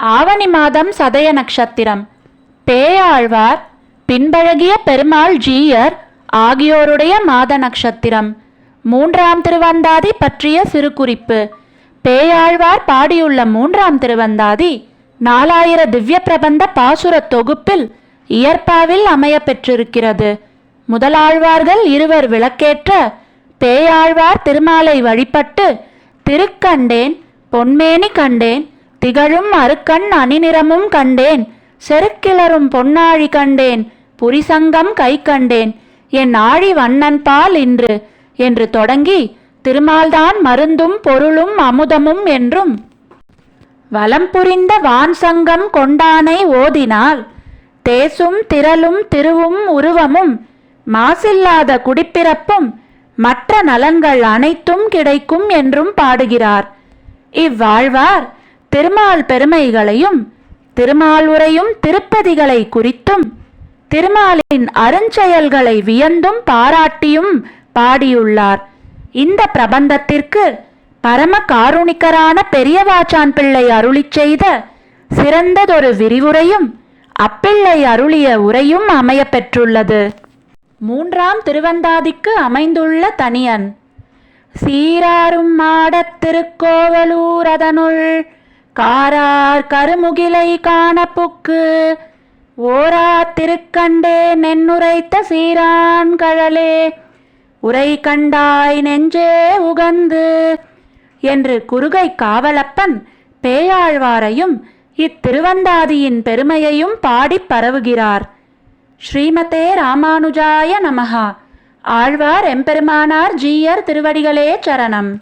ஆவணி மாதம் சதய நட்சத்திரம். பேயாழ்வார் பின்பழகிய பெருமாள் ஜீயர் ஆகியோருடைய மாத நட்சத்திரம். மூன்றாம் திருவந்தாதி பற்றிய சிறு குறிப்பு பேயாழ்வார் பாடியுள்ள மூன்றாம் திருவந்தாதி நாலாயிர திவ்ய பிரபந்த பாசுர தொகுப்பில் இயற்பாவில் அமைய பெற்றிருக்கிறது. முதலாழ்வார்கள் இருவர் விளக்கேற்ற பேயாழ்வார் திருமாலை வழிபட்டு திருக்கண்டேன் பொன்மேனி கண்டேன் திகழும் அருக்கண் அணிநிறமும் கண்டேன். செருக்கிளரும் பொன்னாழி கண்டேன். புரிசங்கம் கை கண்டேன். என் ஆழி வண்ணன் பால் இன்று. என்று தொடங்கி திருமால்தான் மருந்தும் பொருளும் அமுதமும் என்றும். வலம் புரிந்த வான் சங்கம் கொண்டானை ஓதினால் தேசும் திரளும் திருவும் உருவமும். மாசில்லாத குடிப்பிறப்பும். மற்ற நலன்கள் அனைத்தும் கிடைக்கும் என்றும் பாடுகிறார். இவ்வாழ்வார் திருமால் பெருமைகளையும் திருமால் உரையும் திருப்பதிகளை குறித்தும் திருமாலின் அருஞ்செயல்களை வியந்தும் பாராட்டியும் பாடியுள்ளார். இந்த பிரபந்தத்திற்கு பரம காருணிக்கரான பெரியவாச்சான் பிள்ளை அருளிச் செய்த சிறந்ததொரு விரிவுரையும் அப்பிள்ளை அருளிய உரையும் அமைய பெற்றுள்ளது. மூன்றாம் திருவந்தாதிக்கு அமைந்துள்ள தனியன். சீராரும் மாடத் திருக்கோவலூர் அதனுள் காரார் கருமுகிலை காணப்புக்கு ஓரா திருக்கண்டே நென்னுரைத்த சீரான் கழலே உரை கண்டாய் நெஞ்சே உகந்து என்று குறுகை காவலப்பன் பேயாழ்வாரையும் இத்திருவந்தாதியின் பெருமையையும் பாடிப் பரவுகிறார். ஸ்ரீமதே ராமானுஜாய நமஹா. ஆழ்வார் எம்பெருமானார் ஜீயர் திருவடிகளே சரணம்.